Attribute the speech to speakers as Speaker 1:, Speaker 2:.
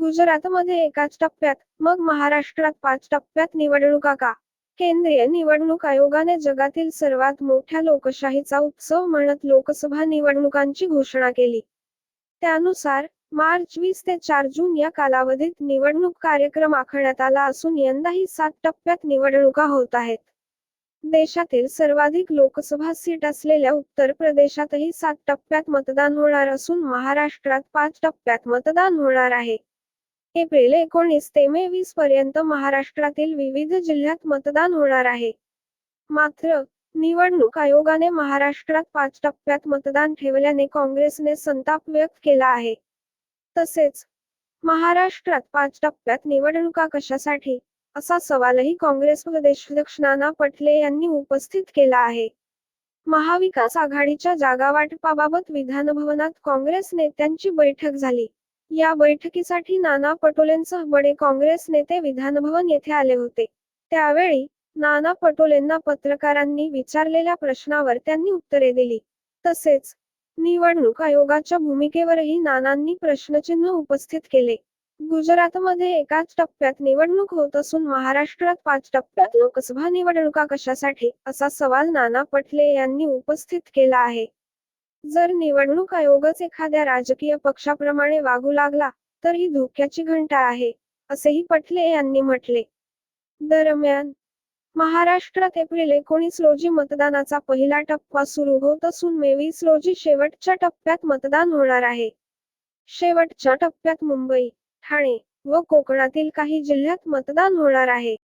Speaker 1: गुजरातमध्ये एकाच टप्प्यात मग महाराष्ट्रात पाच टप्प्यात निवडणुका का? केंद्रीय निवडणूक आयोगाने जगातील सर्वात मोठ्या लोकशाहीचा उत्सव म्हणत लोकसभा निवडणुकांची घोषणा केली. त्यानुसार मार्च वीस ते चार जून या कालावधीत निवडणूक कार्यक्रम आखण्यात आला असून यंदाही सात टप्प्यात निवडणुका होत आहेत. देशातील सर्वाधिक लोकसभा सीट असलेल्या उत्तर प्रदेशातही सात टप्प्यात मतदान होणार असून महाराष्ट्रात पाच टप्प्यात मतदान होणार आहे. एप्रिल एकोणीस ते मे वीस पर्यंत महाराष्ट्रातील विविध जिल्ह्यात मतदान होणार आहे. मात्र निवडणूक आयोगाने महाराष्ट्रात पाच टप्प्यात मतदान ठेवल्याने काँग्रेसने संताप व्यक्त केला आहे. तसेच महाराष्ट्रात पाच टप्प्यात निवडणुका कशासाठी असा सवालही काँग्रेस प्रदेशाध्यक्ष नाना पटले यांनी उपस्थित केला आहे. महाविकास आघाडीच्या जागावाटपाबाबत विधानभवनात काँग्रेस नेत्यांची बैठक झाली. या बैठकीसाठी नाना पटोलेंसह बडे काँग्रेस नेते विधानभवन येथे आले होते. त्यावेळी नाना पटोलेंना पत्रकारांनी विचारलेल्या प्रश्नावर त्यांनी उत्तरे दिली. तसेच निवडणूक आयोगाच्या भूमिकेवरही नानांनी प्रश्नचिन्ह उपस्थित केले. गुजरातमध्ये एकाच टप्प्यात निवडणूक होत असून महाराष्ट्रात पाच टप्प्यात लोकसभा निवडणुका कशासाठी असा सवाल नाना पटले यांनी उपस्थित केला आहे. जर निवडणूक आयोगच एखाद्या राजकीय पक्षाप्रमाणे वागू लागला तर ही धोक्याची घंटा आहे असेही पटले यांनी म्हटले. दरम्यान महाराष्ट्रात एप्रिल एकोणीस रोजी मतदानाचा पहिला टप्पा सुरू होत असून मेवीस रोजी शेवटच्या टप्प्यात मतदान होणार आहे. शेवटच्या टप्प्यात मुंबई ठाणे व कोकणातील काही जिल्ह्यात मतदान होणार आहे.